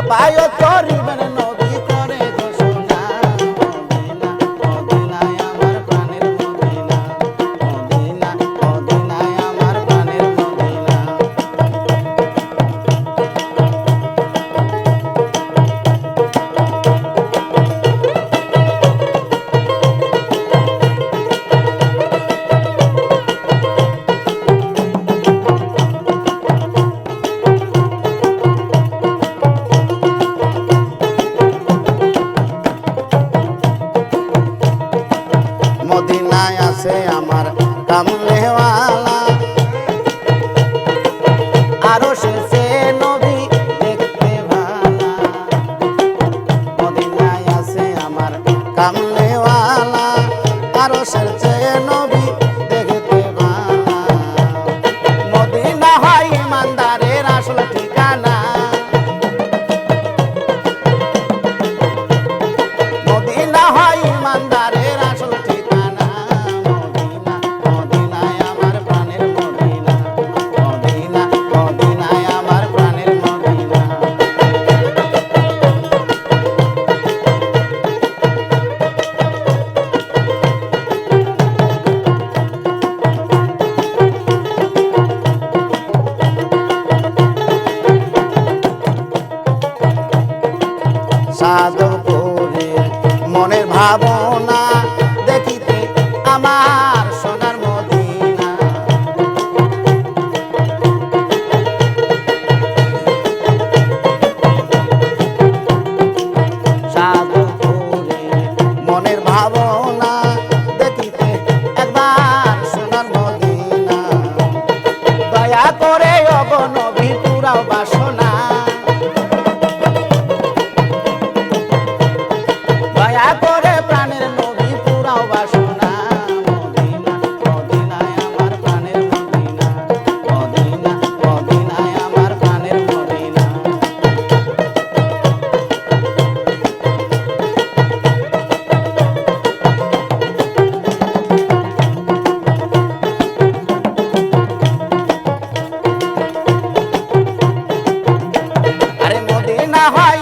caballo torre আছে আমার কামলেওয়া সাধন মনের ভাবনা দেখিতে আমার সোনার মদিনা। সাধন মনের ভাবনা দেখিতে একবার সোনার মদিনা। দয়া করে অবনত vai.